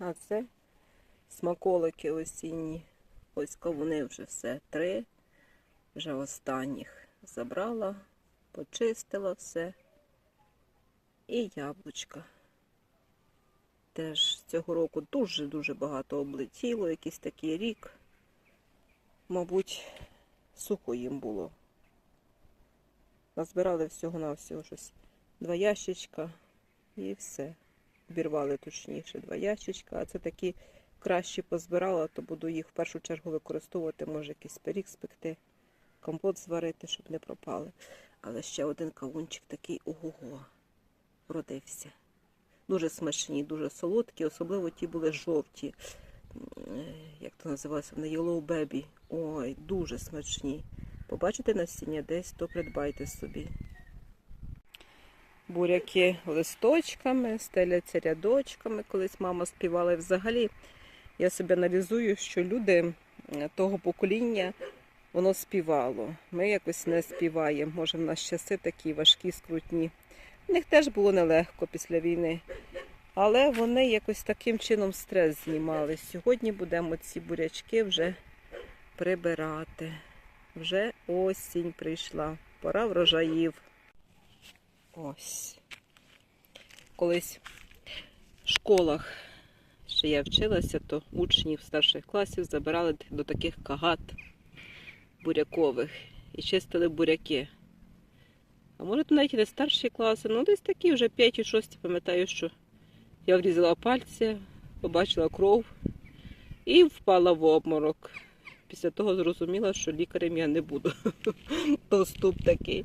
А це смаколики осінні. Ось кавуни вже все три. Вже останніх забрала, почистила все. І яблучка. Теж цього року дуже-дуже багато облетіло, якийсь такий рік. Мабуть, сухо їм було. Назбирали всього-навсього щось. Два ящичка і все. Обірвали точніше два ящичка, а це такі кращі позбирала, то буду їх в першу чергу використовувати, може якийсь пиріг спекти, компот зварити, щоб не пропали. Але ще один кавунчик такий ого-го родився. Дуже смачні, дуже солодкі, особливо ті були жовті. Е, Як то називалося? Вони Yellow Baby. Ой, дуже смачні. Побачите насіння десь, то придбайте собі. Буряки листочками, стеляться рядочками. Колись мама співала. І взагалі я собі аналізую, що люди того покоління воно співало. Ми якось не співаємо. Може, в нас часи такі важкі, скрутні. В них теж було нелегко після війни. Але вони якось таким чином стрес знімали. Сьогодні будемо ці бурячки вже прибирати. Вже осінь прийшла, пора врожаїв. Ось. Колись в школах ще я вчилася, то учнів старших класів забирали до таких кагат бурякових і чистили буряки. А може, то навіть і не старші класи, ну десь такі вже 5 6 пам'ятаю, що я врізала пальці, побачила кров і впала в обморок. Після того зрозуміла, що лікарем я не буду. То вступ такий.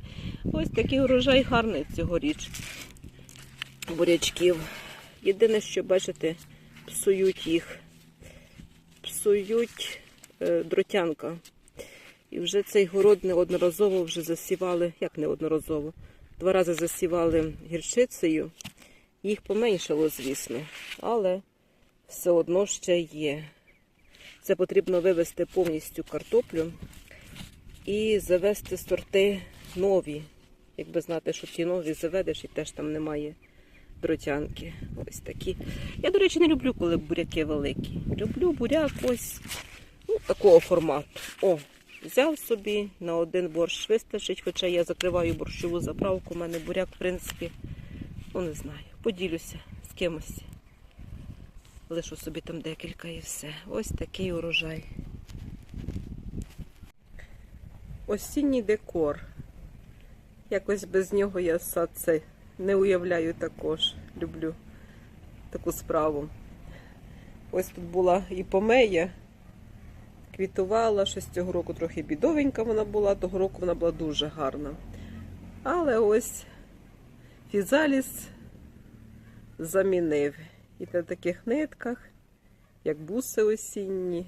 Ось такий урожай гарний цьогоріч бурячків. Єдине, що бачите, псують їх, псують е, дротянка. І вже цей город неодноразово вже засівали, як неодноразово, два рази засівали гірчицею. Їх поменшало, звісно, але все одно ще є. Це потрібно вивести повністю картоплю і завести сорти нові. Якби знати, що ті нові заведеш і теж там немає дротянки. Ось такі. Я, до речі, не люблю, коли буряки великі. Люблю буряк ось ну, такого формату. О, взяв собі на один борщ вистачить, хоча я закриваю борщову заправку. У мене буряк, в принципі, ну не знаю, поділюся з кимось. Лишу собі там декілька і все. Ось такий урожай. Осінній декор. Якось без нього я сад це не уявляю також. Люблю таку справу. Ось тут була і помея, квітувала, щось цього року трохи бідовенька вона була, того року вона була дуже гарна. Але ось фізаліс замінив. І на таких нитках, як буси осінні,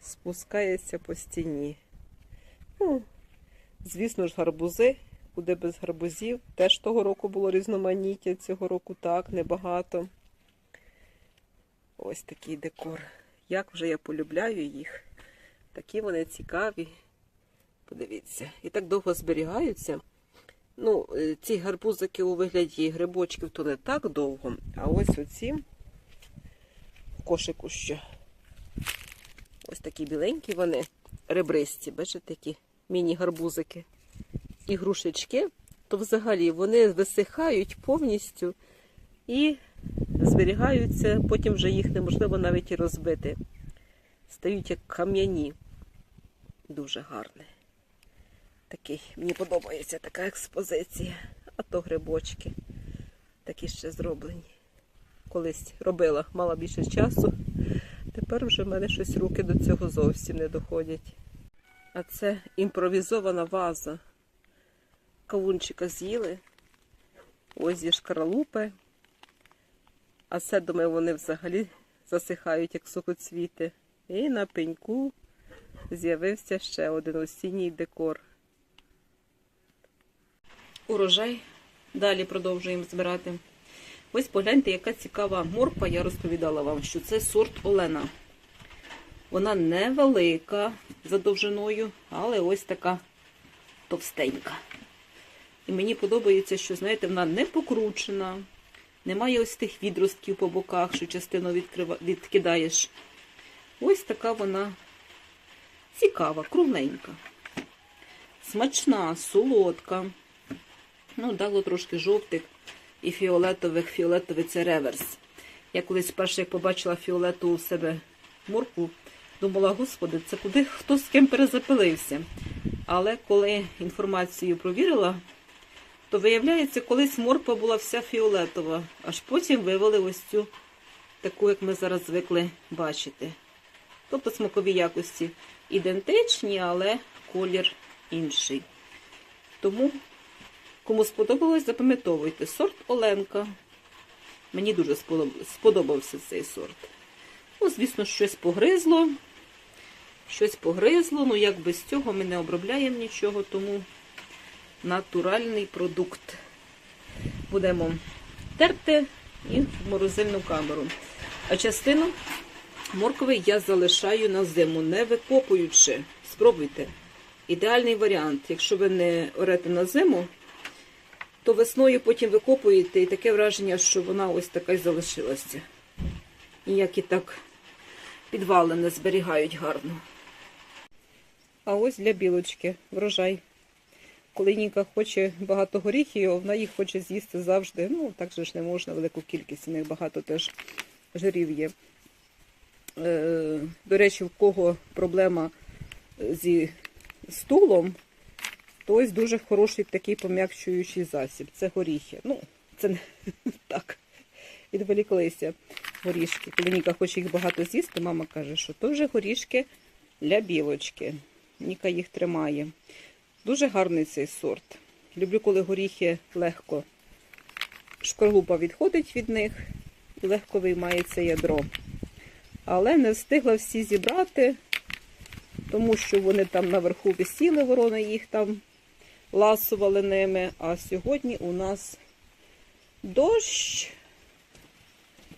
спускається по стіні. Ну, звісно ж, гарбузи, куди без гарбузів. Теж того року було різноманіття, цього року так, небагато. Ось такий декор. Як вже я полюбляю їх. Такі вони цікаві. Подивіться. І так довго зберігаються. Ну, е, ці гарбузики у вигляді грибочків то не так довго, а ось оці в кошику ще. Ось такі біленькі вони, ребристі, бачите, такі міні-гарбузики. І грушечки, то взагалі вони висихають повністю і зберігаються, потім вже їх неможливо навіть і розбити. Стають як кам'яні. Дуже гарне. Такий, мені подобається така експозиція. А то грибочки. Такі ще зроблені. Колись робила, мала більше часу. Тепер вже в мене щось руки до цього зовсім не доходять. А це імпровізована ваза. Кавунчика з'їли. Ось є шкаралупи. А це, думаю, вони взагалі засихають, як сухоцвіти. І на пеньку з'явився ще один осінній декор. Урожай. Далі продовжуємо збирати. Ось погляньте, яка цікава морква. Я розповідала вам, що це сорт Олена. Вона невелика за довжиною, але ось така товстенька. І мені подобається, що, знаєте, вона не покручена, Немає ось тих відростків по боках, що частину відкрива... відкидаєш. Ось така вона цікава, кругленька. Смачна, солодка. Ну, дало трошки жовтих і фіолетових. Фіолетовий це реверс. Я колись перше, як побачила фіолетову у себе моркву, думала, господи, це куди хто з ким перезапилився. Але коли інформацію провірила, то виявляється, колись морква була вся фіолетова, аж потім вивели ось цю таку, як ми зараз звикли бачити. Тобто смакові якості ідентичні, але колір інший. Тому, кому сподобалось, запам'ятовуйте. Сорт Оленка. Мені дуже сподобався цей сорт. Ну, звісно, щось погризло. Щось погризло, ну як без цього ми не обробляємо нічого, тому натуральний продукт. Будемо терти і в морозильну камеру. А частину моркви я залишаю на зиму, не викопуючи. Спробуйте. Ідеальний варіант. Якщо ви не орете на зиму, то весною потім викопуєте і таке враження, що вона ось така й залишилася. Ніякі так підвали не зберігають гарно. А ось для білочки врожай. Коли Ніка хоче багато горіхів, вона їх хоче з'їсти завжди. Ну, так же ж не можна, велику кількість, у них багато теж жирів є. Е, до речі, в кого проблема зі стулом, то ось дуже хороший такий пом'якчуючий засіб. Це горіхи. Ну, це не так. Відволіклися горішки. Коли Ніка хоче їх багато з'їсти, мама каже, що то вже горішки для білочки. Ніка їх тримає. Дуже гарний цей сорт. Люблю, коли горіхи легко шкарлупа відходить від них і легко виймається ядро. Але не встигла всі зібрати, тому що вони там наверху висіли, ворони їх там ласували ними. А сьогодні у нас дощ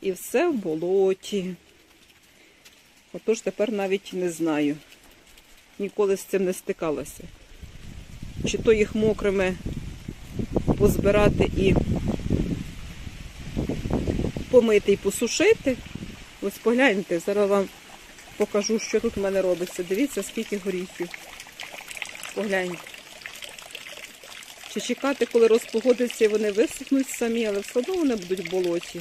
і все в болоті. Отож тепер навіть не знаю. Ніколи з цим не стикалася. Чи то їх мокрими позбирати і помити і посушити. Ось погляньте, зараз вам покажу, що тут в мене робиться. Дивіться, скільки горіхів. Погляньте. Чи чекати, коли розпогодиться і вони висохнуть самі, але все одно вони будуть в болоті.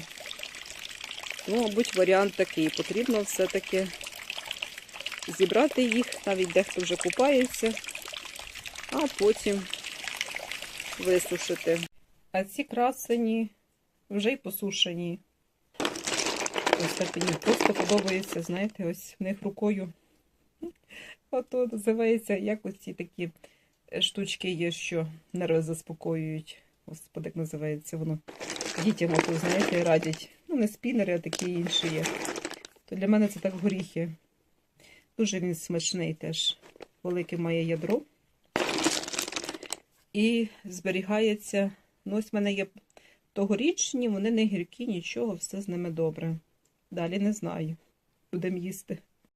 Ну, мабуть, варіант такий. Потрібно все-таки зібрати їх, навіть дехто вже купається, а потім висушити. А ці красені вже й посушені. Ось так мені просто подобається, знаєте, ось в них рукою. Ото називається, як ось ці такі штучки є, що нерви заспокоюють. Господи, як називається воно. Дітям ото, знаєте, радять. Ну, не спінери, а такі інші є. То для мене це так горіхи. Дуже він смачний теж. Велике має ядро. І зберігається. Ну, ось в мене є тогорічні, вони не гіркі, нічого, все з ними добре. Далі не знаю. Будемо їсти.